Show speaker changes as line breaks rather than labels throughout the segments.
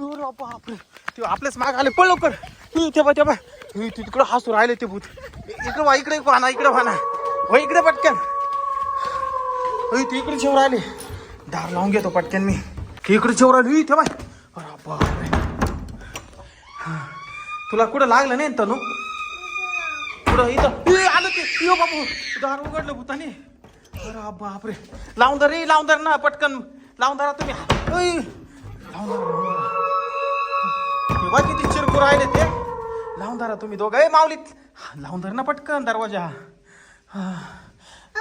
अरे बापरे ते आपल्याच माग आले. पळ लवकर. ते बा ते बा तिकडं हसू राहिले ते भूत. इकडे वा इकडे पाहा इकडे पाहा हो इकडे पटकन. इकडे शेव राहिले. दार लावून घेतो पटकन मी. इकडे शेव राहिले. ते बाय हा. तुला कुठं लागलं नाही तनु? पुढं इथं. आलं ते. यो बाबू. दार उघडलं भूताने. अरे बापरे लावून दर रे लावून दर ना पटकन. लावून धरा तुम्ही. लावून धरा लावून बघ किती चिरकू राहिले ते. लावून धरा तुम्ही दोघं. ए माऊलीत लावून धर ना पटकन दरवाजा. हा.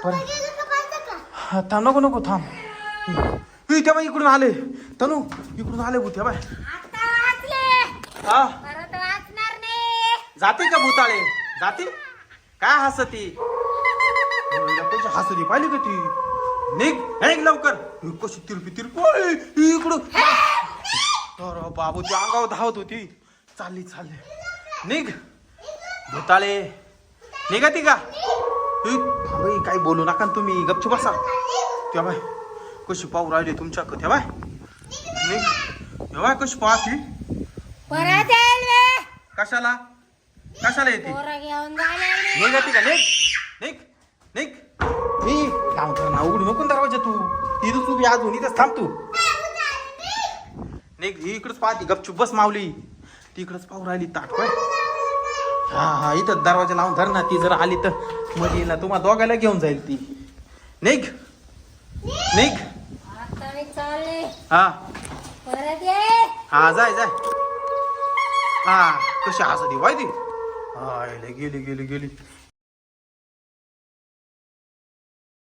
बरं हा, थांब नको नको थांब. ए, त्या बाई इकडून आले. तनू इकडून आले भूत बाय. हा. जाते का भूताळे? जाते काय हसती? हसती पाहिली का ती? निघ लवकर. ही कशी तिरपी तिरपी. ओय, अरे बाबू ती अंगावर धावत होती. चालली चालली. निघ. भूताळे निघा ती का? काही बोलू नका ना तुम्ही. गपचूप बसा. त्या बाय. कशी पाहू राहिली तुमच्या त्या बाय. निघ. बाय कशी पाहती?
परत
कशाला? कशाला येते? निघ येते का? निघ. निघ. निघ. मी लावून तर ना उघडू नको दरवाजा तू. तिथं तू बी अजून इथंच थांब तू. निघ ही इकडंच पाहती गपचूप बस मावली ती इकडंच पाहू राहिली ताट काय हा हा इथं दरवाजा लावून धर ना ती जर आली तर. मध्ये ना तुम्हाला दोघायला घेऊन जाईल ती. निघ. निघ. हा. हा जाय जाय. हा कशी हसती वाय ती? लय गेली गेली गेली.